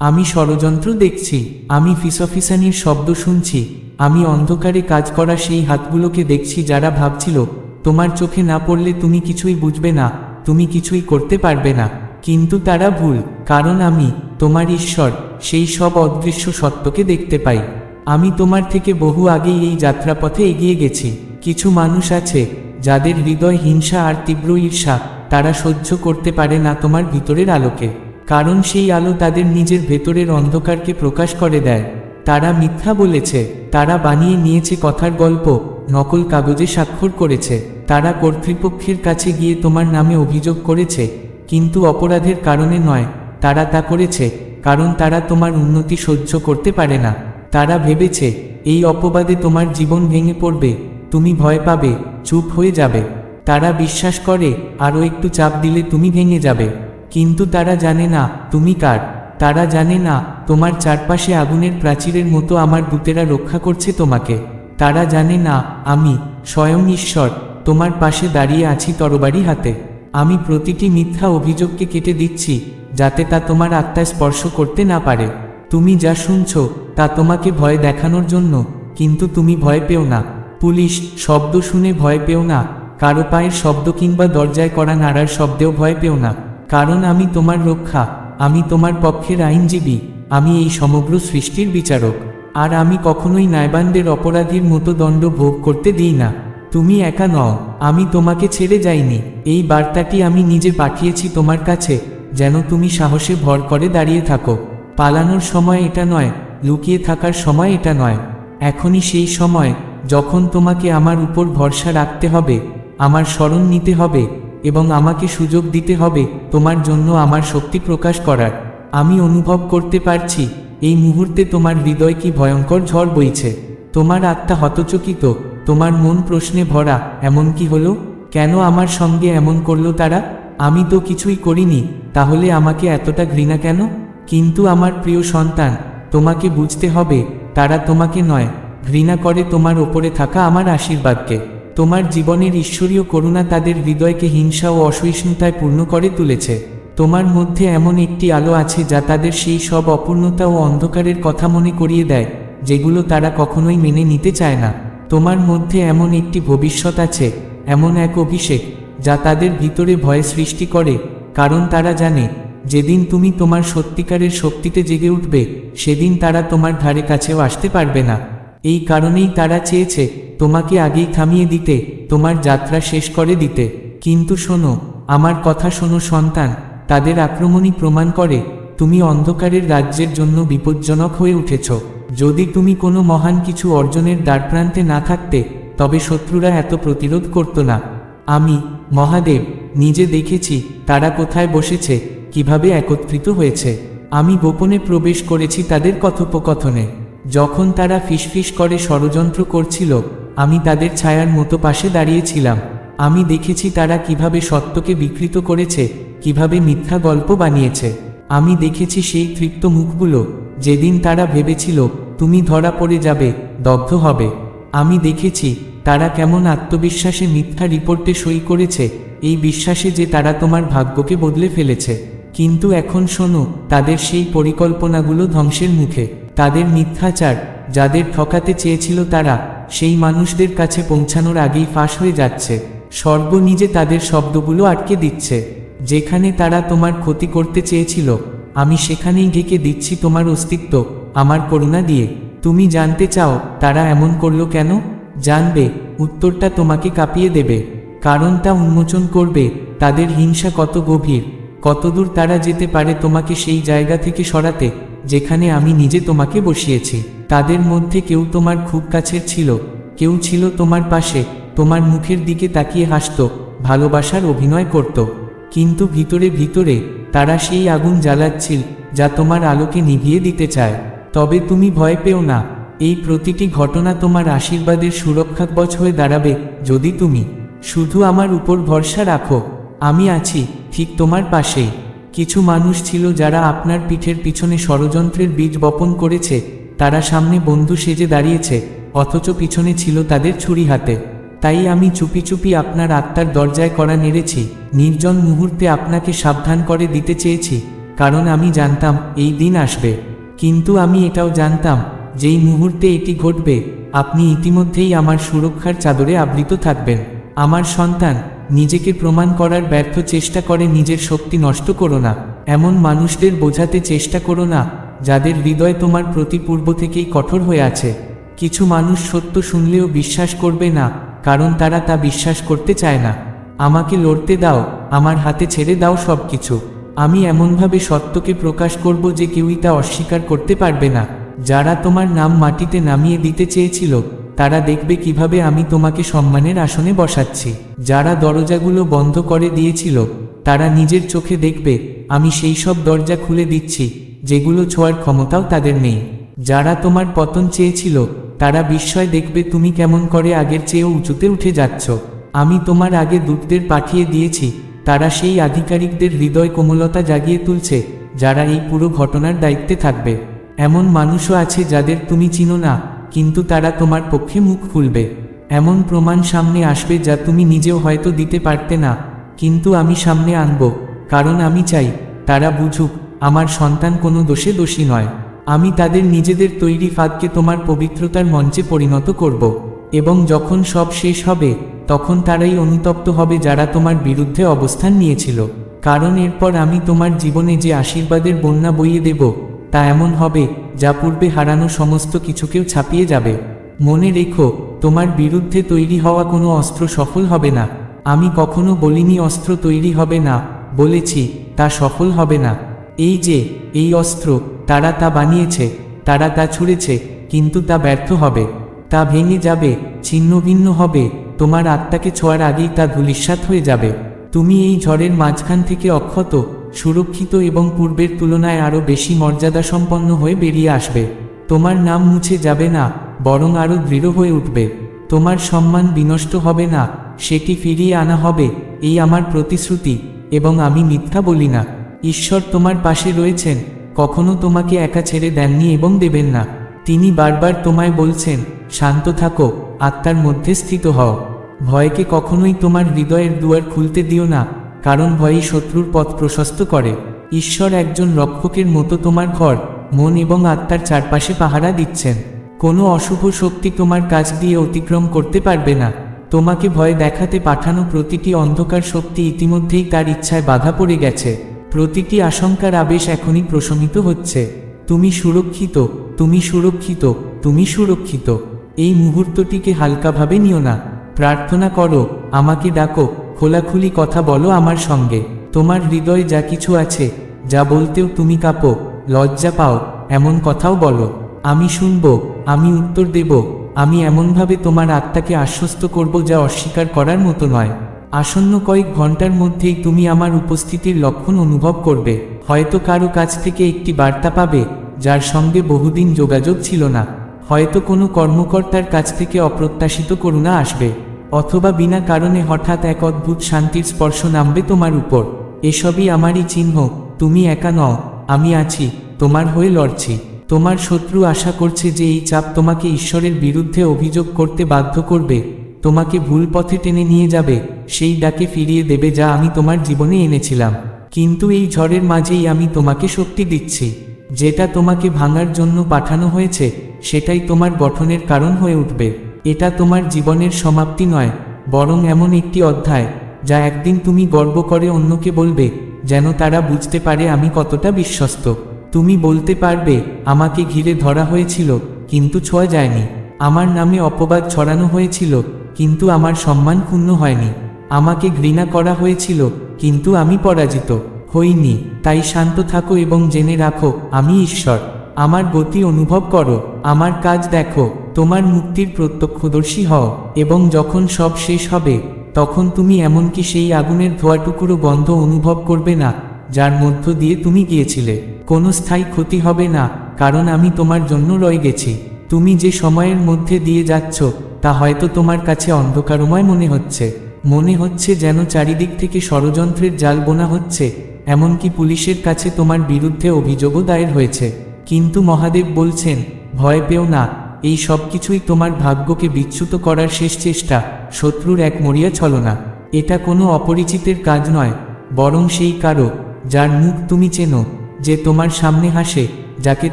আমি ষড়যন্ত্র দেখছি, আমি ফিসফিসানির শব্দ শুনছি, আমি অন্ধকারে কাজ করা সেই হাতগুলোকে দেখছি যারা ভাবছিল, তোমার চোখে না পড়লে তুমি কিছুই বুঝবে না, তুমি কিছুই করতে পারবে না। কিন্তু তারা ভুল, কারণ আমি, তোমার ঈশ্বর, সেই সব অদৃশ্য সত্যকে দেখতে পাই। আমি তোমার থেকে বহু আগেই এই যাত্রাপথে এগিয়ে গেছি। কিছু মানুষ আছে, যাদের হৃদয় হিংসা আর তীব্র ঈর্ষা, তারা সহ্য করতে পারে না তোমার ভিতরের আলোকে। কারণ সেই আলো তাদের নিজের ভেতরের অন্ধকারকে প্রকাশ করে দেয়। তারা মিথ্যা বলেছে, তারা বানিয়ে নিয়েছে কথার গল্প, নকল কাগজে স্বাক্ষর করেছে। তারা কর্তৃপক্ষের কাছে গিয়ে তোমার নামে অভিযোগ করেছে, কিন্তু অপরাধের কারণে নয়। তারা তা করেছে, কারণ তারা তোমার উন্নতি সহ্য করতে পারে না। তারা ভেবেছে, এই অপবাদে তোমার জীবন ভেঙে পড়বে, তুমি ভয় পাবে, চুপ হয়ে যাবে। তারা বিশ্বাস করে, আরও একটু চাপ দিলে তুমি ভেঙে যাবে। কিন্তু তারা জানে না, তুমি কার? তারা জানে না, তোমার চারপাশে আগুনের প্রাচীরের মতো আমার দূতেরা রক্ষা করছে তোমাকে। তারা জানে না, আমি স্বয়ং ঈশ্বর, তোমার পাশে দাঁড়িয়ে আছি তরবারি হাতে। আমি প্রতিটি মিথ্যা অভিযোগকে কেটে দিচ্ছি, যাতে তা তোমার আত্মায় স্পর্শ করতে না পারে। তুমি যা শুনছ, তা তোমাকে ভয় দেখানোর জন্য, কিন্তু তুমি ভয় পেও না। পুলিশ শব্দ শুনে ভয় পেও না, কারও পায়ের শব্দ কিংবা দরজায় করা নাড়ার শব্দেও ভয় পেও না। কারণ আমি তোমার রক্ষা, আমি তোমার পক্ষের আইনজীবী, আমি এই সমগ্র সৃষ্টির বিচারক, আর আমি কখনোই নাইবানদের অপরাধীর মতো দণ্ড ভোগ করতে দিই না। তুমি একা নও, আমি তোমাকে ছেড়ে যাইনি, এই বার্তাটি আমি নিজে পাঠিয়েছি তোমার কাছে, যেন তুমি সাহসে ভর করে দাঁড়িয়ে থাকো। পালানোর সময় এটা নয়, লুকিয়ে থাকার সময় এটা নয়। এখনই সেই সময়, যখন তোমাকে আমার উপর ভরসা রাখতে হবে, আমার স্মরণ নিতে হবে এবং আমাকে সুযোগ দিতে হবে তোমার জন্য আমার শক্তি প্রকাশ করার। আমি অনুভব করতে পারছি, এই মুহূর্তে তোমার হৃদয় কি ভয়ঙ্কর ঝড় বইছে। তোমার আত্মা হতচকিত, তোমার মন প্রশ্নে ভরা, এমন কি হলো? কেন আমার সঙ্গে এমন করল তারা? আমি তো কিছুই করিনি, তাহলে আমাকে এতটা ঘৃণা কেন? কিন্তু আমার প্রিয় সন্তান, তোমাকে বুঝতে হবে, তারা তোমাকে নয়, ঘৃণা করে তোমার ওপরে থাকা আমার আশীর্বাদকে। তোমার জীবনের ঈশ্বরীয় করুণা তাদের হৃদয়কে হিংসা ও অসহিষ্ণুতায় পূর্ণ করে তুলেছে। তোমার মধ্যে এমন একটি আলো আছে যা তাদের সেই সব অপূর্ণতা ও অন্ধকারের কথা মনে করিয়ে দেয়, যেগুলো তারা কখনোই মেনে নিতে চায় না। তোমার মধ্যে এমন একটি ভবিষ্যৎ আছে, এমন এক অভিষেক, যা তাদের ভিতরে ভয় সৃষ্টি করে, কারণ তারা জানে, যেদিন তুমি তোমার সত্যিকারের শক্তিতে জেগে উঠবে, সেদিন তারা তোমার ধারে কাছেও আসতে পারবে না। এই কারণেই তারা চেয়েছে তোমাকে আগেই থামিয়ে দিতে, তোমার যাত্রা শেষ করে দিতে। কিন্তু শোনো, আমার কথা শোনো সন্তান, তাদের আক্রমণই প্রমাণ করে, তুমি অন্ধকারের রাজ্যের জন্য বিপজ্জনক হয়ে উঠেছ। যদি তুমি কোনো মহান কিছু অর্জনের দ্বারপ্রান্তে না থাকতে, তবে শত্রুরা এত প্রতিরোধ করত না। আমি, মহাদেব, নিজে দেখেছি তারা কোথায় বসেছে, কীভাবে একত্রিত হয়েছে। আমি গোপনে প্রবেশ করেছি তাদের কথোপকথনে। যখন তারা ফিসফিস করে ষড়যন্ত্র করছিল, আমি তাদের ছায়ার মতো পাশে দাঁড়িয়েছিলাম। আমি দেখেছি তারা কীভাবে সত্যকে বিকৃত করেছে, কীভাবে মিথ্যা গল্প বানিয়েছে। আমি দেখেছি সেই তৃপ্ত মুখগুলো, যেদিন তারা ভেবেছিল, তুমি ধরা পড়ে যাবে, দগ্ধ হবে। আমি দেখেছি, তারা কেমন আত্মবিশ্বাসে মিথ্যা রিপোর্টে সই করেছে, এই বিশ্বাসে যে তারা তোমার ভাগ্যকে বদলে ফেলেছে। কিন্তু এখন শোনো, তাদের সেই পরিকল্পনাগুলো ধ্বংসের মুখে। তাদের মিথ্যাচার, যাদের ঠকাতে চেয়েছিল তারা, সেই মানুষদের কাছে পৌঁছানোর আগেই ফাঁস হয়ে যাচ্ছে। স্বর্গ নিজে তাদের শব্দগুলো আটকে দিচ্ছে। যেখানে তারা তোমার ক্ষতি করতে চেয়েছিল, আমি সেখানেই ঢেকে দিচ্ছি তোমার অস্তিত্ব, আমার করুণা দিয়ে। তুমি জানতে চাও, তারা এমন করল কেন? জানবে, উত্তরটা তোমাকে কাঁপিয়ে দেবে। কারণ তা উন্মোচন করবে, তাদের হিংসা কত গভীর। কতদূর তারা যেতে পারে তোমাকে সেই জায়গা থেকে সরাতে? যেখানে আমি নিজে তোমাকে বসিয়েছি। তাদের মধ্যে কেউ তোমার খুব কাছের ছিল, কেউ ছিল তোমার পাশে, তোমার মুখের দিকে তাকিয়ে হাসত, ভালোবাসার অভিনয় করত। কিন্তু ভিতরে ভিতরে তারা সেই আগুন জ্বালাচ্ছিল, যা তোমার আলোকে নিভিয়ে দিতে চায়। তবে তুমি ভয় পেও না, এই প্রতিটি ঘটনা তোমার আশীর্বাদের সুরক্ষাকবচ হয়ে দাঁড়াবে, যদি তুমি শুধু আমার উপর ভরসা রাখো। আমি আছি, ঠিক তোমার পাশেই। কিছু মানুষ ছিল যারা আপনার পিঠের পিছনে ষড়যন্ত্রের বীজ বপন করেছে, তারা সামনে বন্ধু সেজে দাঁড়িয়েছে, অথচ পিছনে ছিল তাদের ছুরি হাতে। তাই আমি চুপি চুপি আপনার আত্মার দরজায় করা নেড়েছি, নির্জন মুহূর্তে আপনাকে সাবধান করে দিতে চেয়েছি, কারণ আমি জানতাম এই দিন আসবে। কিন্তু আমি এটাও জানতাম, যেই মুহূর্তে এটি ঘটবে, আপনি ইতিমধ্যেই আমার সুরক্ষার চাদরে আবৃত থাকবেন। আমার সন্তান নিজেকে প্রমাণ করার ব্যর্থ চেষ্টা করে নিজের শক্তি নষ্ট করো না। এমন মানুষদের বোঝাতে চেষ্টা করো না, যাদের হৃদয় তোমার প্রতি পূর্ব থেকেই কঠোর হয়ে আছে। কিছু মানুষ সত্য শুনলেও বিশ্বাস করবে না, কারণ তারা তা বিশ্বাস করতে চায় না। আমাকে লড়তে দাও, আমার হাতে ছেড়ে দাও সব কিছু আমি এমনভাবে সত্যকে প্রকাশ করব যে কেউই তা অস্বীকার করতে পারবে না। যারা তোমার নাম মাটিতে নামিয়ে দিতে চেয়েছিল তারা দেখবে কীভাবে আমি তোমাকে সম্মানের আসনে বসাচ্ছি। যারা দরজাগুলো বন্ধ করে দিয়েছিল, তারা নিজের চোখে দেখবে, আমি সেই সব দরজা খুলে দিচ্ছি, যেগুলো ছোঁয়ার ক্ষমতাও তাদের নেই। যারা তোমার পতন চেয়েছিল, তারা বিস্ময় দেখবে তুমি কেমন করে আগের চেয়েও উঁচুতে উঠে যাচ্ছ। আমি তোমার আগে দূতদের পাঠিয়ে দিয়েছি, তারা সেই আধিকারিকদের হৃদয় কোমলতা জাগিয়ে তুলছে, যারা এই পুরো ঘটনার দায়িত্বে থাকবে। এমন মানুষও আছে যাদের তুমি চিনো না। কিন্তু তারা তোমার পক্ষে মুখ খুলবে। এমন প্রমাণ সামনে আসবে যা তুমি নিজেও হয়তো দিতে পারতে না। কিন্তু আমি সামনে আনব, কারণ আমি চাই, তারা বুঝুক, আমার সন্তান কোনো দোষে দোষী নয়। আমি তাদের নিজেদের তৈরি ফাঁদকে তোমার পবিত্রতার মঞ্চে পরিণত করব। এবং যখন সব শেষ হবে, তখন তারাই অনুতপ্ত হবে যারা তোমার বিরুদ্ধে অবস্থান নিয়েছিল। কারণ এরপর আমি তোমার জীবনে যে আশীর্বাদের বন্যা বইয়ে দেব, তা এমন হবে যা পূর্বে হারানো সমস্ত কিছুকেও ছাপিয়ে যাবে। মনে রেখো, তোমার বিরুদ্ধে তৈরি হওয়া কোনো অস্ত্র সফল হবে না। আমি কখনো বলিনি অস্ত্র তৈরি হবে না, বলেছি, তা সফল হবে না। এই যে, এই অস্ত্র, তারা তা বানিয়েছে, তারা তা ছুঁড়েছে, কিন্তু তা ব্যর্থ হবে। তা ভেঙে যাবে, ছিন্ন ভিন্ন হবে, তোমার আত্মাকে ছোঁয়ার আগেই তা ধূলিসাৎ হয়ে যাবে। তুমি এই ঝড়ের মাঝখান থেকে অক্ষত, সুরক্ষিত এবং পূর্বের তুলনায় আরও বেশি মর্যাদা সম্পন্ন হয়ে বেরিয়ে আসবে। তোমার নাম মুছে যাবে না, বরং আরও দৃঢ় হয়ে উঠবে। তোমার সম্মান বিনষ্ট হবে না, সেটি ফিরিয়ে আনা হবে, এই আমার প্রতিশ্রুতি, এবং আমি মিথ্যা বলি না। ঈশ্বর তোমার পাশে রয়েছেন, কখনো তোমাকে একা ছেড়ে দেননি এবং দেবেন না। তিনি বারবার তোমায় বলছেন, শান্ত থাকো, আত্মার মধ্যে স্থিত হও। ভয়কে কখনোই তোমার হৃদয়ের দুয়ার খুলতে দিও না, কারণ ভয়ই শত্রুর পথ প্রশস্ত করে। ঈশ্বর একজন রক্ষকের মতো তোমার ঘর, মন এবং আত্মার চারপাশে পাহারা দিচ্ছেন। কোনো অশুভ শক্তি তোমার কাছ দিয়ে অতিক্রম করতে পারবে না। তোমাকে ভয় দেখাতে পাঠানো প্রতিটি অন্ধকার শক্তি ইতিমধ্যেই তার ইচ্ছায় বাধা পড়ে গেছে। প্রতিটি আশঙ্কার আবেশ এখনই প্রশমিত হচ্ছে। তুমি সুরক্ষিত তুমি সুরক্ষিত তুমি সুরক্ষিত। এই মুহূর্তটিকে হালকাভাবে নিও না। প্রার্থনা করো, আমাকে ডাকো, খোলাখুলি কথা বলো আমার সঙ্গে। তোমার হৃদয়ে যা কিছু আছে, যা বলতেও তুমি কাঁপো, লজ্জা পাও, এমন কথাও বলো। আমি শুনব, আমি উত্তর দেব, আমি এমনভাবে তোমার আত্মাকে আশ্বস্ত করব যা অস্বীকার করার মতো নয়। আসন্ন কয়েক ঘণ্টার মধ্যেই তুমি আমার উপস্থিতির লক্ষণ অনুভব করবে। হয়তো কারও কাছ থেকে একটি বার্তা পাবে, যার সঙ্গে বহুদিন যোগাযোগ ছিল না। হয়তো কোনো কর্মকর্তার কাছ থেকে অপ্রত্যাশিত করুণা আসবে। অথবা বিনা কারণে হঠাৎ এক অদ্ভুত শান্তির স্পর্শ নামবে তোমার উপর। এসবই আমারই চিহ্ন, তুমি একা নও, আমি আছি, তোমার হয়ে লড়ছি। তোমার শত্রু আশা করছে যে এই চাপ তোমাকে ঈশ্বরের বিরুদ্ধে অভিযোগ করতে বাধ্য করবে। তোমাকে ভুল পথে টেনে নিয়ে যাবে, সেই ডাকে ফিরিয়ে দেবে যা আমি তোমার জীবনে এনেছিলাম। কিন্তু এই ঝড়ের মাঝেই আমি তোমাকে শক্তি দিচ্ছি। যেটা তোমাকে ভাঙার জন্য পাঠানো হয়েছে, সেটাই তোমার গঠনের কারণ হয়ে উঠবে। এটা তোমার জীবনের সমাপ্তি নয়, বরং এমন একটি অধ্যায়, যা একদিন তুমি গর্ব করে অন্যকে বলবে, যেন তারা বুঝতে পারে আমি কতটা বিশ্বস্ত। তুমি বলতে পারবে, আমাকে ঘিরে ধরা হয়েছিল, কিন্তু ছোঁয়া যায়নি। আমার নামে অপবাদ ছড়ানো হয়েছিল, কিন্তু আমার সম্মান ক্ষুণ্ণ হয়নি। আমাকে ঘৃণা করা হয়েছিল, কিন্তু আমি পরাজিত হইনি। তাই শান্ত থাকো এবং জেনে রাখো, আমি ঈশ্বর। আমার গতি অনুভব করো, আমার কাজ দেখো। তোমার মুক্তির প্রত্যক্ষদর্শী হও, এবং যখন সব শেষ হবে, তখন তুমি এমনকি সেই আগুনের ধোয়াটুকুরো গন্ধ অনুভব করবে না, যার মধ্য দিয়ে তুমি গিয়েছিলে। কোনো স্থায়ী ক্ষতি হবে না, কারণ আমি তোমার জন্য রয়ে গেছি। তুমি যে সময়ের মধ্যে দিয়ে যাচ্ছ, তা হয়তো তোমার কাছে অন্ধকারময় মনে হচ্ছে। মনে হচ্ছে যেন চারিদিক থেকে ষড়যন্ত্রের জাল বোনা হচ্ছে, এমনকি পুলিশের কাছে তোমার বিরুদ্ধে অভিযোগও দায়ের হয়েছে। কিন্তু মহাদেব বলছেন, ভয় পেও না এই সব কিছুই তোমার ভাগ্যকে বিচ্যুত করার শেষ চেষ্টা, শত্রুর এক মরিয়া ছলনা। এটা কোনো অপরিচিতের কাজ নয়, বরং সেই কারও, যার মুখ তুমি চেনো, যে তোমার সামনে হাসে, যাকে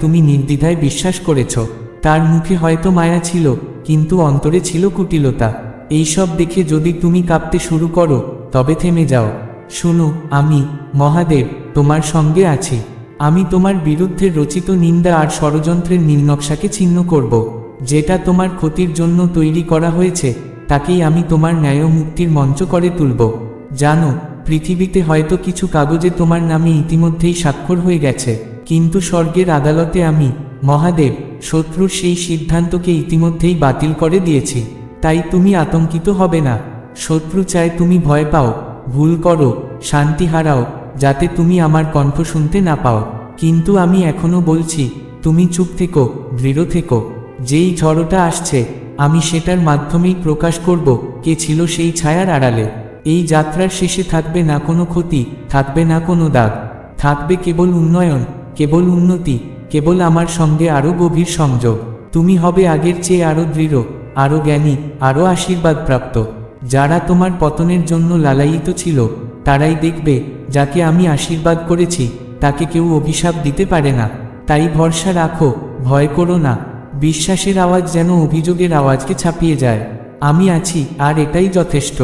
তুমি নির্দ্বিধায় বিশ্বাস করেছ। তার মুখে হয়তো মায়া ছিল, কিন্তু অন্তরে ছিল কুটিলতা। এইসব দেখে যদি তুমি কাঁপতে শুরু করো, তবে থেমে যাও। শোনো, আমি, মহাদেব, তোমার সঙ্গে আছি। আমি তোমার বিরুদ্ধে রচিত নিন্দা আর ষড়যন্ত্রের নীলনকশাকে ছিন্ন করব। যেটা তোমার ক্ষতির জন্য তৈরি করা হয়েছে, তাকেই আমি তোমার ন্যায় মুক্তির মঞ্চ করে তুলব। জানো, পৃথিবীতে হয়তো কিছু কাগজে তোমার নামে ইতিমধ্যেই স্বাক্ষর হয়ে গেছে। কিন্তু স্বর্গের আদালতে আমি, মহাদেব, শত্রুর সেই সিদ্ধান্তকে ইতিমধ্যেই বাতিল করে দিয়েছি। তাই তুমি আতঙ্কিত হবে না। শত্রু চায় তুমি ভয় পাও, ভুল করো, শান্তি হারাও যাতে তুমি আমার কণ্ঠ শুনতে না পাও। কিন্তু আমি এখনও বলছি, তুমি চুপ থেকো, দৃঢ় থেকো। যেই ঝড়টা আসছে, আমি সেটার মাধ্যমেই প্রকাশ করব, কে ছিল সেই ছায়ার আড়ালে। এই যাত্রার শেষে থাকবে না কোনো ক্ষতি, থাকবে না কোনো দাগ। থাকবে কেবল উন্নয়ন, কেবল উন্নতি, কেবল আমার সঙ্গে আরও গভীর সংযোগ। তুমি হবে আগের চেয়ে আরও দৃঢ়, আরও জ্ঞানী, আরও আশীর্বাদপ্রাপ্ত। যারা তোমার পতনের জন্য লালায়িত ছিল, তারাই দেখবে যাকে আমি আশীর্বাদ করেছি, তাকে কেউ অভিশাপ দিতে পারে না। তাই ভরসা রাখো, ভয় করো না। বিশ্বাসের আওয়াজ যেন অভিযোগের আওয়াজকে ছাপিয়ে যায়। আমি আছি, আর এটাই যথেষ্ট।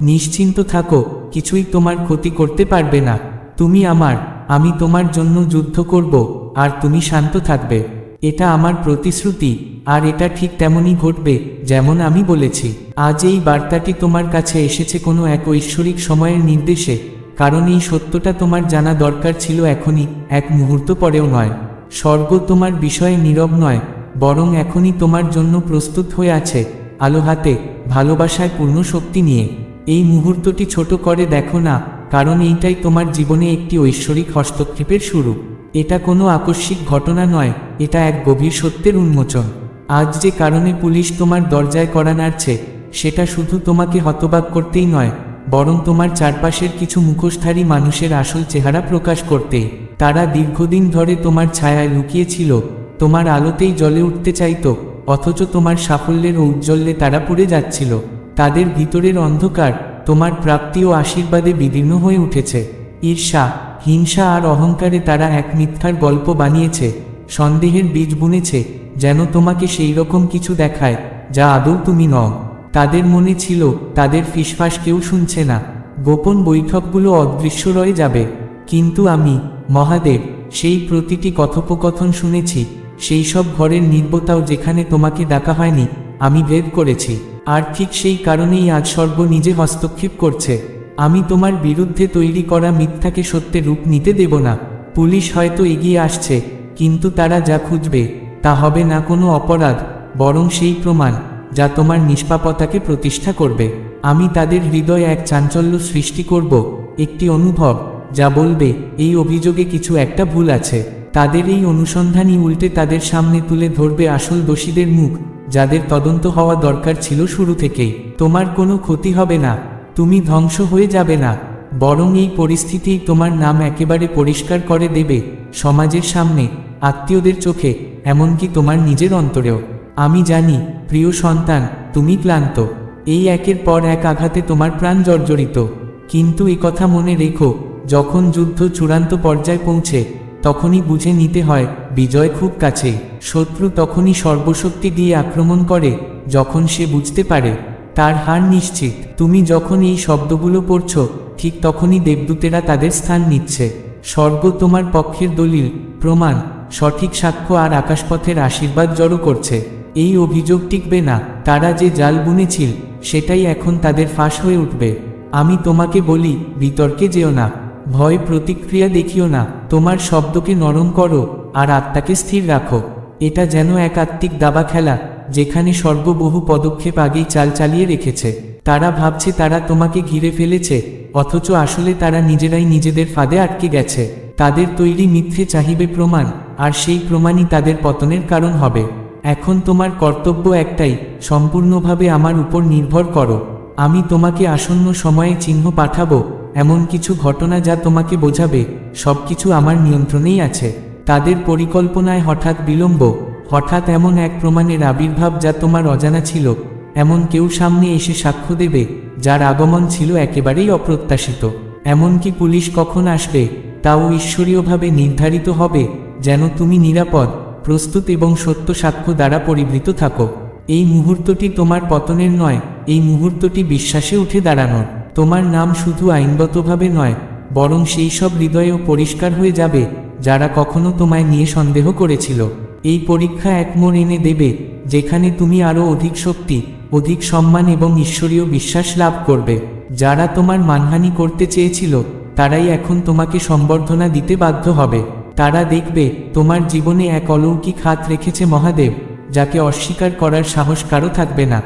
নিশ্চিন্ত থাকো, কিছুই তোমার ক্ষতি করতে পারবে না। তুমি আমার, আমি তোমার জন্য যুদ্ধ করব, আর তুমি শান্ত থাকবে। এটা আমার প্রতিশ্রুতি, আর এটা ঠিক তেমনই ঘটবে, যেমন আমি বলেছি। আজ এই বার্তাটি তোমার কাছে এসেছে কোনো এক ঐশ্বরিক সময়ের নির্দেশে। কারণ এই সত্যটা তোমার জানা দরকার ছিল এখনই, এক মুহূর্ত পরেও নয়। স্বর্গ তোমার বিষয়ে নীরব নয়, বরং এখনই তোমার জন্য প্রস্তুত হয়ে আছে, আলো হাতে, ভালোবাসায় পূর্ণ শক্তি নিয়ে। এই মুহূর্তটি ছোট করে দেখো না, কারণ এইটাই তোমার জীবনে একটি ঐশ্বরিক হস্তক্ষেপের শুরু। এটা কোনো আকস্মিক ঘটনা নয়, এটা এক গভীর সত্যের উন্মোচন। আজ যে কারণে পুলিশ তোমার দরজায় করা নাড়ছে, সেটা শুধু তোমাকে হতবাক করতেই নয় বরং তোমার চারপাশের কিছু মুখোশধারী মানুষের আসল চেহারা প্রকাশ করতে। তারা দীর্ঘদিন ধরে তোমার ছায়ায় লুকিয়েছিল, তোমার আলোতেই জলে উঠতে চাইত, অথচ তোমার সাফল্যের ঔজ্জ্বল্যে তারা পড়ে যাচ্ছিল। তাদের ভিতরের অন্ধকার তোমার প্রাপ্তি ও আশীর্বাদে বিদীর্ণ হয়ে উঠেছে। ঈর্ষা, হিংসা আর অহংকারে তারা এক মিথ্যার গল্প বানিয়েছে, সন্দেহের বীজ বুনেছে, যেন তোমাকে সেই রকম কিছু দেখায়, যা আদৌ তুমি নও। তাদের মনে ছিল, তাদের ফিসফাস কেউ শুনছে না। গোপন বৈঠকগুলো অদৃশ্য রয়ে যাবে। কিন্তু আমি, মহাদেব, সেই প্রতিটি কথোপকথন শুনেছি। সেই সব ঘরের নির্বতাও যেখানে তোমাকে ডাকা হয়নি, আমি ভেদ করেছি। আর ঠিক সেই কারণেই আজ সর্ব নিজে হস্তক্ষেপ করছে। আমি তোমার বিরুদ্ধে তৈরি করা মিথ্যাকে সত্যে রূপ নিতে দেব না। পুলিশ হয়তো এগিয়ে আসছে, কিন্তু তারা যা খুঁজবে, তা হবে না কোনো অপরাধ, বরং সেই প্রমাণ। যা তোমার নিষ্পাপতাকে প্রতিষ্ঠা করবে। আমি তাদের হৃদয়ে এক চাঞ্চল্য সৃষ্টি করব, একটি অনুভব, যা বলবে, এই অভিযোগে কিছু একটা ভুল আছে। তাদের এই অনুসন্ধানই উল্টে তাদের সামনে তুলে ধরবে আসল দোষীদের মুখ, যাদের তদন্ত হওয়া দরকার ছিল শুরু থেকেই। তোমার কোনো ক্ষতি হবে না, তুমি ধ্বংস হয়ে যাবে না, বরং এই পরিস্থিতিই তোমার নাম একেবারে পরিষ্কার করে দেবে সমাজের সামনে, আত্মীয়দের চোখে, এমনকি তোমার নিজের অন্তরেও। আমি জানি, প্রিয় সন্তান, তুমি ক্লান্ত। এই একের পর এক আঘাতে তোমার প্রাণ জর্জরিত। কিন্তু কথা মনে রেখো, যখন যুদ্ধ চূড়ান্ত পর্যায়ে পৌঁছে, তখনই বুঝে নিতে হয়, বিজয় খুব কাছে। শত্রু তখনই সর্বশক্তি দিয়ে আক্রমণ করে, যখন সে বুঝতে পারে, তার হার নিশ্চিত। তুমি যখন এই শব্দগুলো পড়ছ, ঠিক তখনই দেবদূতেরা তাদের স্থান নিচ্ছে। স্বর্গ তোমার পক্ষের দলিল, প্রমাণ, সঠিক সাক্ষ্য আর আকাশপথের আশীর্বাদ জড়ো করছে। এই অভিযোগ টিকবে না। তারা যে জাল বুনেছিল, সেটাই এখন তাদের ফাঁস হয়ে উঠবে। আমি তোমাকে বলি, বিতর্কে যেও না। ভয় প্রতিক্রিয়া দেখিও না। তোমার শব্দকে নরম করো আর আত্মাকে স্থির রাখো। এটা যেন এক আত্মিক দাবা খেলা, যেখানে সর্ববহু পদক্ষেপ আগেই চাল চালিয়ে রেখেছে। তারা ভাবছে তারা তোমাকে ঘিরে ফেলেছে, অথচ আসলে তারা নিজেরাই নিজেদের ফাঁদে আটকে গেছে। তাদের তৈরি মিথ্যে চাহিবে প্রমাণ, আর সেই প্রমাণই তাদের পতনের কারণ হবে। এখন তোমার কর্তব্য একটাই, সম্পূর্ণভাবে আমার উপর নির্ভর করো। আমি তোমাকে আসন্ন সময়ে চিহ্ন পাঠাবো, এমন কিছু ঘটনা যা তোমাকে বোঝাবে, সবকিছু আমার নিয়ন্ত্রণেই আছে। তাদের পরিকল্পনায় হঠাৎ বিলম্ব, হঠাৎ এমন এক প্রমাণের আবির্ভাব যা তোমার অজানা ছিল। এমন কেউ সামনে এসে সাক্ষ্য দেবে, যার আগমন ছিল একেবারেই অপ্রত্যাশিত। এমনকি পুলিশ কখন আসবে, তাও ঈশ্বরীয়ভাবে নির্ধারিত হবে, যেন তুমি নিরাপদ প্রস্তুত এবং সত্য সাক্ষ্য দ্বারা পরিবৃত থাকো। এই মুহূর্তটি তোমার পতনের নয়, এই মুহূর্তটি বিশ্বাসে উঠে দাঁড়ানোর। তোমার নাম শুধু আইনগতভাবে নয়, বরং সেই সব হৃদয়েও পরিষ্কার হয়ে যাবে, যারা কখনো তোমায় নিয়ে সন্দেহ করেছিল। এই পরীক্ষা এক মোড় এনে দেবে, যেখানে তুমি আরও অধিক শক্তি, অধিক সম্মান এবং ঈশ্বরীয় বিশ্বাস লাভ করবে। যারা তোমার মানহানি করতে চেয়েছিল, তারাই এখন তোমাকে সম্বর্ধনা দিতে বাধ্য হবে। তারা দেখবে, তোমার জীবনে এক অলৌকিক হাত রেখেছে মহাদেব, যাকে অস্বীকার করার সাহস কারও থাকবে না।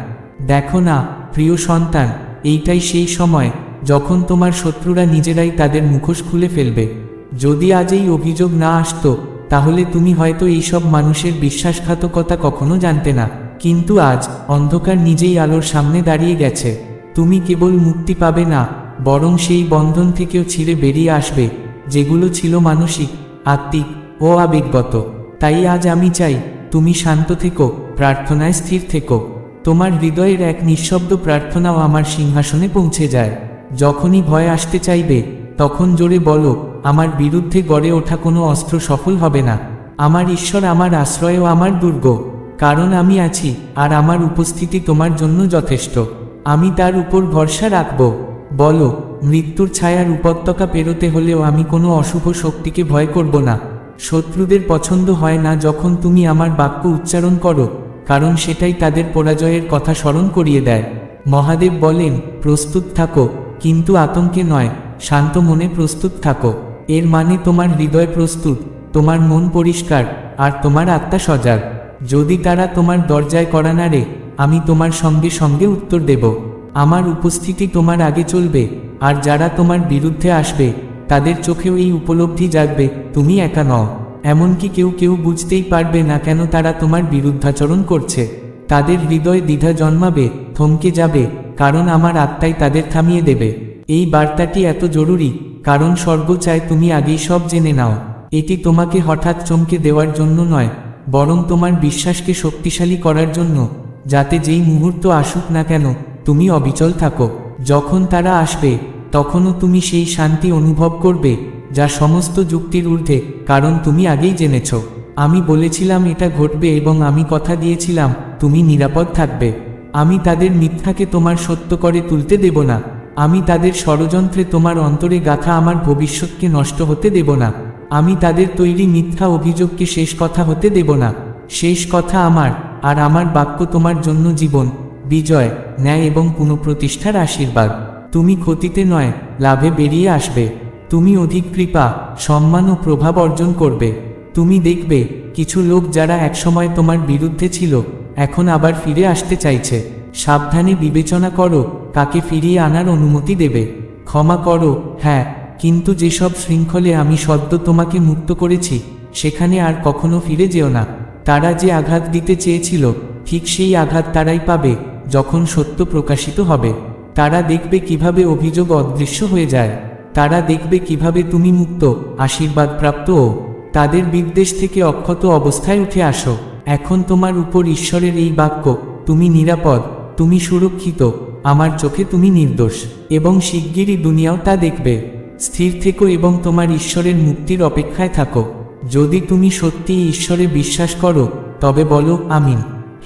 দেখো না, প্রিয় সন্তান, এইটাই সেই সময়, যখন তোমার শত্রুরা নিজেরাই তাদের মুখোশ খুলে ফেলবে। যদি আজ এই অভিযোগ না আসতো, তাহলে তুমি হয়তো এইসব মানুষের বিশ্বাসঘাতকতা কখনো জানতে না। কিন্তু আজ, অন্ধকার নিজেই আলোর সামনে দাঁড়িয়ে গেছে। তুমি কেবল মুক্তি পাবে না, বরং সেই বন্ধন থেকেও ছিঁড়ে বেরিয়ে আসবে, যেগুলো ছিল মানসিক। আত্মিক ও আবেগগত তাই আজ আমি চাই, তুমি শান্ত থেকো, প্রার্থনায় স্থির থেকো। তোমার হৃদয়ের এক নিঃশব্দ প্রার্থনাও আমার সিংহাসনে পৌঁছে যায়। যখনই ভয় আসতে চাইবে, তখন জোরে বলো, আমার বিরুদ্ধে গড়ে ওঠা কোনো অস্ত্র সফল হবে না। আমার ঈশ্বর আমার আশ্রয় ও আমার দুর্গ। কারণ আমি আছি, আর আমার উপস্থিতি তোমার জন্য যথেষ্ট। আমি তার উপর ভরসা রাখব। বলো, মৃত্যুর ছায়ার উপত্যকা পেরোতে হলেও আমি কোনো অশুভ শক্তিকে ভয় করব না। শত্রুদের পছন্দ হয় না যখন তুমি আমার বাক্য উচ্চারণ করো, কারণ সেটাই তাদের পরাজয়ের কথা স্মরণ করিয়ে দেয়। মহাদেব বলেন, প্রস্তুত থাকো, কিন্তু আতঙ্কে নয়, শান্ত মনে প্রস্তুত থাকো। এর মানে তোমার হৃদয় প্রস্তুত, তোমার মন পরিষ্কার, আর তোমার আত্মা সজাগ। যদি তারা তোমার দরজায় করা নাড়ে, আমি তোমার সঙ্গে সঙ্গে উত্তর দেব। আমার উপস্থিতি তোমার আগে চলবে, আর যারা তোমার বিরুদ্ধে আসবে, তাদের চোখেও এই উপলব্ধি জাগবে, তুমি একা নও। এমনকি কেউ কেউ বুঝতেই পারবে না কেন তারা তোমার বিরুদ্ধাচরণ করছে। তাদের হৃদয় দ্বিধা জন্মাবে, থমকে যাবে, কারণ আমার আত্মাই তাদের থামিয়ে দেবে। এই বার্তাটি এত জরুরি, কারণ স্বর্গ চায় তুমি আগেই সব জেনে নাও। এটি তোমাকে হঠাৎ চমকে দেওয়ার জন্য নয়, বরং তোমার বিশ্বাসকে শক্তিশালী করার জন্য, যাতে যেই মুহূর্ত আসুক না কেন তুমি অবিচল থাকো। যখন তারা আসবে, তখনও তুমি সেই শান্তি অনুভব করবে, যা সমস্ত যুক্তির ঊর্ধ্বে, কারণ তুমি আগেই জেনেছ। আমি বলেছিলাম এটা ঘটবে এবং আমি কথা দিয়েছিলাম, তুমি নিরাপদ থাকবে। আমি তাদের মিথ্যাকে তোমার সত্য করে তুলতে দেব না। আমি তাদের ষড়যন্ত্রে তোমার অন্তরে গাথা আমার ভবিষ্যৎকে নষ্ট হতে দেব না। আমি তাদের তৈরি মিথ্যা অভিযোগকে শেষ কথা হতে দেব না। শেষ কথা আমার, আর আমার বাক্য তোমার জন্য জীবন। বিজয়, ন্যায় এবং পুনঃপ্রতিষ্ঠার আশীর্বাদ। তুমি ক্ষতিতে নয়, লাভে বেরিয়ে আসবে। তুমি অধিক কৃপা, সম্মান ও প্রভাব অর্জন করবে। তুমি দেখবে, কিছু লোক যারা একসময় তোমার বিরুদ্ধে ছিল, এখন আবার ফিরে আসতে চাইছে। সাবধানে বিবেচনা করো, কাকে ফিরিয়ে আনার অনুমতি দেবে। ক্ষমা করো হ্যাঁ কিন্তু যেসব শৃঙ্খলে আমি সদ্য তোমাকে মুক্ত করেছি, সেখানে আর কখনো ফিরে যেও না। তারা যে আঘাত দিতে চেয়েছিল, ঠিক সেই আঘাত তারাই পাবে। যখন সত্য প্রকাশিত হবে, তারা দেখবে কীভাবে অভিযোগ অদৃশ্য হয়ে যায়, তারা দেখবে কীভাবে তুমি মুক্ত, আশীর্বাদপ্রাপ্ত ও তাদের বিদ্বেষ থেকে অক্ষত অবস্থায় উঠে আসো। এখন তোমার উপর ঈশ্বরের এই বাক্য, তুমি নিরাপদ, তুমি সুরক্ষিত, আমার চোখে তুমি নির্দোষ। এবং শিগগিরই দুনিয়াও তা দেখবে। স্থির থেকো এবং তোমার ঈশ্বরের মুক্তির অপেক্ষায় থাকো। যদি তুমি সত্যিই ঈশ্বরে বিশ্বাস করো, তবে বলো, আমিন।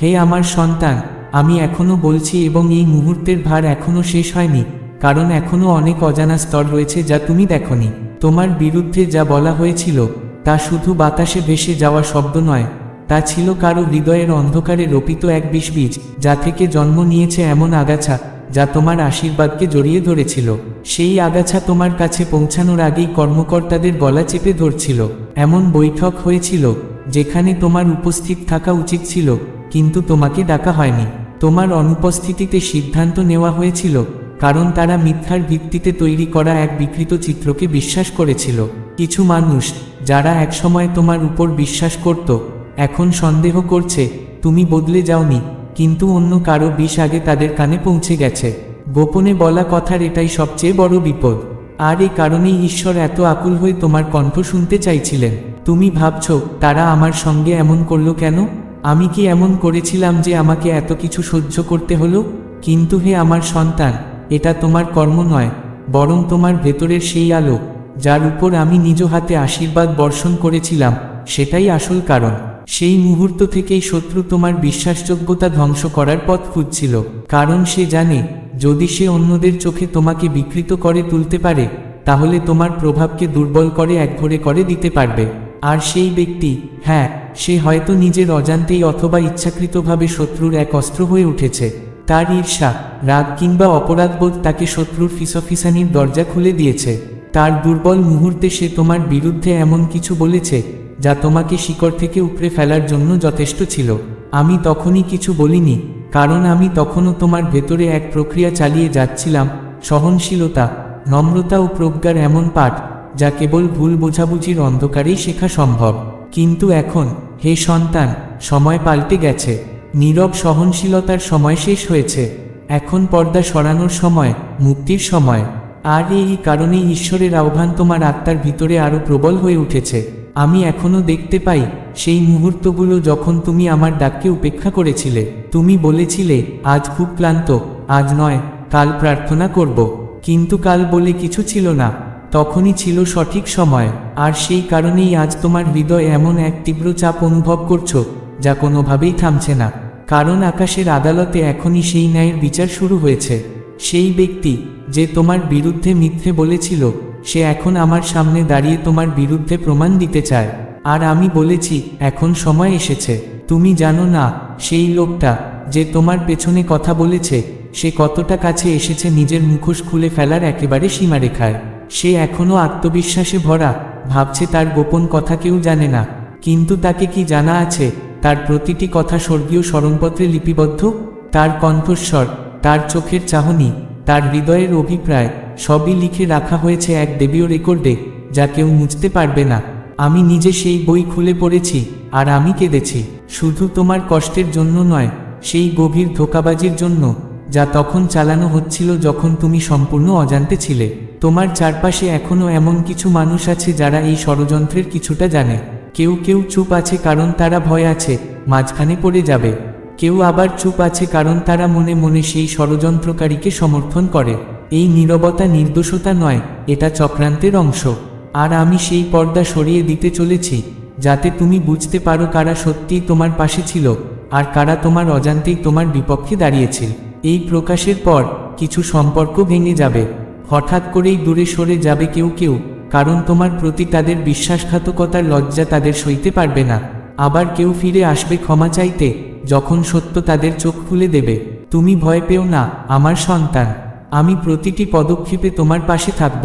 হে আমার সন্তান আমি এখনও বলছি এবং এই মুহূর্তের ভার এখনও শেষ হয়নি, কারণ এখনও অনেক অজানা স্তর রয়েছে যা তুমি দেখনি। তোমার বিরুদ্ধে যা বলা হয়েছিল, তা শুধু বাতাসে ভেসে যাওয়া শব্দ নয়, তা ছিল কারও হৃদয়ের অন্ধকারে রোপিত এক বিষ বীজ যা থেকে জন্ম নিয়েছে এমন আগাছা, যা তোমার আশীর্বাদকে জড়িয়ে ধরেছিল। সেই আগাছা তোমার কাছে পৌঁছানোর আগেই কর্মকর্তাদের গলা চেপে ধরছিল। এমন বৈঠক হয়েছিল, যেখানে তোমার উপস্থিত থাকা উচিত ছিল, কিন্তু তোমাকে ডাকা হয়নি। তোমার অনুপস্থিতিতে সিদ্ধান্ত নেওয়া হয়েছিল, কারণ তারা মিথ্যার ভিত্তিতে তৈরি করা এক বিকৃত চিত্রকে বিশ্বাস করেছিল। কিছু মানুষ, যারা একসময় তোমার উপর বিশ্বাস করত, এখন সন্দেহ করছে, তুমি বদলে যাওনি, কিন্তু অন্য কারও বিষ আগে তাদের কানে পৌঁছে গেছে। গোপনে বলা কথার এটাই সবচেয়ে বড় বিপদ। আর এই কারণেই ঈশ্বর এত আকুল হয়ে তোমার কণ্ঠ শুনতে চাইছিলেন। তুমি ভাবছ, তারা আমার সঙ্গে এমন করল কেন? আমি কি এমন করেছিলাম যে আমাকে এত কিছু সহ্য করতে হলো? কিন্তু হে আমার সন্তান, এটা তোমার কর্ম নয়, বরং তোমার ভেতরের সেই আলো, যার উপর আমি নিজ হাতে আশীর্বাদ বর্ষণ করেছিলাম, সেটাই আসল কারণ। সেই মুহূর্ত থেকেই শত্রু তোমার বিশ্বাসযোগ্যতা ধ্বংস করার পথ খুঁজছিল, কারণ সে জানে, যদি সে অন্যদের চোখে তোমাকে বিকৃত করে তুলতে পারে, তাহলে তোমার প্রভাবকে দুর্বল করে একঘরে করে দিতে পারবে। আর সেই ব্যক্তি হ্যাঁ সে হয়তো নিজের অজান্তেই অথবা ইচ্ছাকৃতভাবে শত্রুর এক অস্ত্র হয়ে উঠেছে। তার ঈর্ষা, রাগ কিংবা অপরাধবোধ তাকে শত্রুর ফিসফিসানির দরজা খুলে দিয়েছে। তার দুর্বল মুহূর্তে সে তোমার বিরুদ্ধে এমন কিছু বলেছে, যা তোমাকে শিকড় থেকে উপড়ে ফেলার জন্য যথেষ্ট ছিল। আমি তখনই কিছু বলিনি, কারণ আমি তখনও তোমার ভেতরে এক প্রক্রিয়া চালিয়ে যাচ্ছিলাম, সহনশীলতা, নম্রতা ও প্রজ্ঞার এমন পাঠ, যা কেবল ভুল বোঝাবুঝির অন্ধকারেই শেখা সম্ভব। কিন্তু এখন, হে সন্তান, সময় পাল্টে গেছে। নীরব সহনশীলতার সময় শেষ হয়েছে। এখন পর্দা সরানোর সময়, মুক্তির সময়। আর এই কারণেই ঈশ্বরের আহ্বান তোমার আত্মার ভিতরে আরও প্রবল হয়ে উঠেছে। আমি এখনও দেখতে পাই, সেই মুহূর্তগুলো যখন তুমি আমার ডাককে উপেক্ষা করেছিলে। তুমি বলেছিলে, আজ খুব ক্লান্ত, আজ নয়, কাল প্রার্থনা করব। কিন্তু কাল বলে কিছু ছিল না। তখনই ছিল সঠিক সময়, আর সেই কারণেই আজ তোমার হৃদয় এমন এক তীব্র চাপ অনুভব করছ, যা কোনোভাবেই থামছে না। কারণ আকাশের আদালতে এখনই সেই ন্যায়ের বিচার শুরু হয়েছে। সেই ব্যক্তি, যে তোমার বিরুদ্ধে মিথ্যে বলেছিল, সে এখন আমার সামনে দাঁড়িয়ে তোমার বিরুদ্ধে প্রমাণ দিতে চায়। আর আমি বলেছি, এখন সময় এসেছে। তুমি জানো না, সেই লোকটা, যে তোমার পেছনে কথা বলেছে, সে কতটা কাছে এসেছে নিজের মুখোশ খুলে ফেলার একেবারে সীমারেখায়। সে এখনও আত্মবিশ্বাসে ভরা, ভাবছে তার গোপন কথা কেউ জানে না। কিন্তু তাকে কি জানা আছে? তার প্রতিটি কথা স্বর্গীয় স্মরণপত্রে লিপিবদ্ধ? তার কণ্ঠস্বর, তার চোখের চাহনি, তার হৃদয়ের অভিপ্রায়, সবই লিখে রাখা হয়েছে এক দেবীয় রেকর্ডে, যা কেউ মুছতে পারবে না। আমি নিজে সেই বই খুলে পড়েছি, আর আমি কেঁদেছি। শুধু তোমার কষ্টের জন্য নয়, সেই গভীর ধোকাবাজির জন্য। যা তখন চালানো হচ্ছিল যখন তুমি সম্পূর্ণ অজান্তে ছিলে। তোমার চারপাশে এখনও এমন কিছু মানুষ আছে যারা এই ষড়যন্ত্রের কিছুটা জানে। কেউ কেউ চুপ আছে কারণ তারা ভয় আছে, মাঝখানে পড়ে যাবে। কেউ আবার চুপ আছে কারণ তারা মনে মনে সেই ষড়যন্ত্রকারীকে সমর্থন করে। এই নীরবতা নির্দোষতা নয়, এটা চক্রান্তের অংশ। আর আমি সেই পর্দা সরিয়ে দিতে চলেছি, যাতে তুমি বুঝতে পারো কারা সত্যিই তোমার পাশে ছিল, আর কারা তোমার অজান্তেই তোমার বিপক্ষে দাঁড়িয়েছিল। এই প্রকাশের পর কিছু সম্পর্ক ভেঙে যাবে। হঠাৎ করেই দূরে সরে যাবে কেউ কেউ, কারণ তোমার প্রতি তাদের বিশ্বাসঘাতকতার লজ্জা তাদের সইতে পারবে না। আবার কেউ ফিরে আসবে ক্ষমা চাইতে, যখন সত্য তাদের চোখ খুলে দেবে। তুমি ভয় পেও না, আমার সন্তান। আমি প্রতিটি পদক্ষেপে তোমার পাশে থাকব।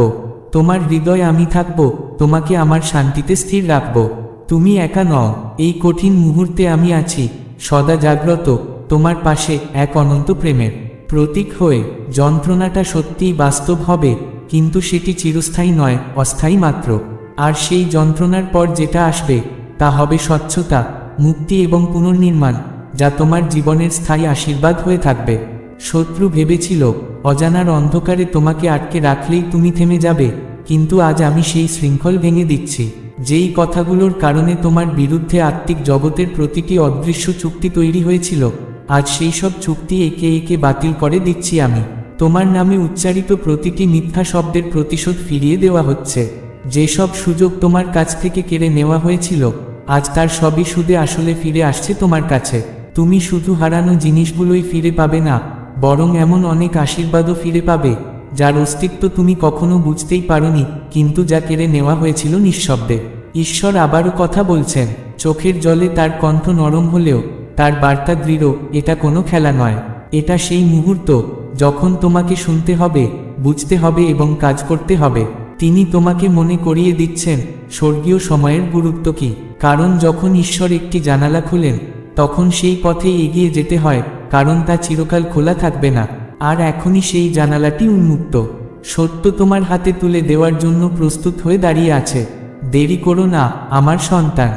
তোমার হৃদয় আমি থাকব, তোমাকে আমার শান্তিতে স্থির রাখব। তুমি একা নও, এই কঠিন মুহূর্তে আমি আছি। সদা জাগ্রত তোমার পাশে এক অনন্ত প্রেমের প্রতীক হয়ে যন্ত্রণাটা সত্যিই বাস্তব হবে, কিন্তু সেটি চিরস্থায়ী নয়, অস্থায়ী মাত্র। আর সেই যন্ত্রণার পর যেটা আসবে, তা হবে স্বচ্ছতা, মুক্তি এবং পুনর্নির্মাণ, যা তোমার জীবনের স্থায়ী আশীর্বাদ হয়ে থাকবে। শত্রু ভেবেছিল, অজানার অন্ধকারে তোমাকে আটকে রাখলেই তুমি থেমে যাবে, কিন্তু আজ আমি সেই শৃঙ্খল ভেঙে দিচ্ছি। যেই কথাগুলোর কারণে তোমার বিরুদ্ধে আত্মিক জগতের প্রতিটি অদৃশ্য চুক্তি তৈরি হয়েছিল আজ সেই সব চুক্তি একে একে বাতিল করে দিচ্ছি আমি। তোমার নামে উচ্চারিত প্রতিটি মিথ্যা শব্দের প্রতিশোধ ফিরিয়ে দেওয়া হচ্ছে। যেসব সুযোগ তোমার কাছ থেকে কেড়ে নেওয়া হয়েছিল, আজ তার সবই সুদে আসলে ফিরে আসছে তোমার কাছে। তুমি শুধু হারানো জিনিসগুলোই ফিরে পাবে না, বরং এমন অনেক আশীর্বাদও ফিরে পাবে, যার অস্তিত্ব তুমি কখনো বুঝতেই পারোনি, কিন্তু যা কেড়ে নেওয়া হয়েছিল নিঃশব্দে। ঈশ্বর আবারও কথা বলছেন, চোখের জলে তার কণ্ঠ নরম হলেও তার বার্তা দৃঢ়, এটা কোনো খেলা নয়। এটা সেই মুহূর্ত, যখন তোমাকে শুনতে হবে, বুঝতে হবে এবং কাজ করতে হবে। তিনি তোমাকে মনে করিয়ে দিচ্ছেন, স্বর্গীয় সময়ের গুরুত্ব কি? কারণ যখন ঈশ্বর একটি জানালা খুলেন, তখন সেই পথে এগিয়ে যেতে হয়, কারণ তা চিরকাল খোলা থাকবে না। আর এখনই সেই জানালাটি উন্মুক্ত। সত্য তোমার হাতে তুলে দেওয়ার জন্য প্রস্তুত হয়ে দাঁড়িয়ে আছে। দেরি করো না, আমার সন্তান।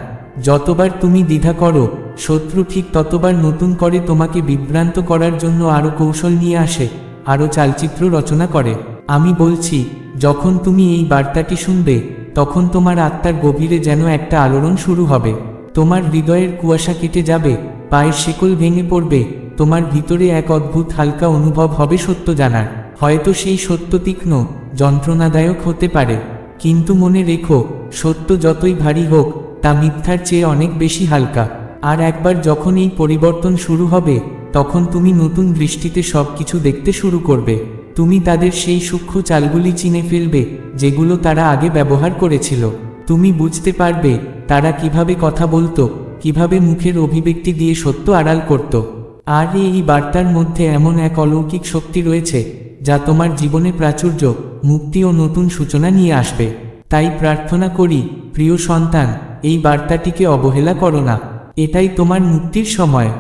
যতবার তুমি দ্বিধা করো শত্রু ঠিক ততবার নতুন করে তোমাকে বিভ্রান্ত করার জন্য আরও কৌশল নিয়ে আসে আরও চালচিত্র রচনা করে। আমি বলছি, যখন তুমি এই বার্তাটি শুনবে, তখন তোমার আত্মার গভীরে যেন একটা আলোড়ন শুরু হবে। তোমার হৃদয়ের কুয়াশা কেটে যাবে, পায়ের শেকল ভেঙে পড়বে, তোমার ভিতরে এক অদ্ভুত হালকা অনুভব হবে সত্য জানার। হয়তো সেই সত্য তীক্ষ্ণ, যন্ত্রণাদায়ক হতে পারে। কিন্তু মনে রেখো, সত্য যতই ভারী হোক, তা মিথ্যার চেয়ে অনেক বেশি হালকা। আর একবার যখন এই পরিবর্তন শুরু হবে, তখন তুমি নতুন দৃষ্টিতে সব কিছু দেখতে শুরু করবে। তুমি তাদের সেই সূক্ষ্ম চালগুলি চিনে ফেলবে, যেগুলো তারা আগে ব্যবহার করেছিল। তুমি বুঝতে পারবে, তারা কীভাবে কথা বলতো, কীভাবে মুখের অভিব্যক্তি দিয়ে সত্য আড়াল করত। আর এই বার্তার মধ্যে এমন এক অলৌকিক শক্তি রয়েছে, যা তোমার জীবনে প্রাচুর্য, মুক্তি ও নতুন সূচনা নিয়ে আসবে। তাই প্রার্থনা করি, প্রিয় সন্তান, এই বার্তাটিকে অবহেলা করো না। এটাই তোমার মুক্তির সময়।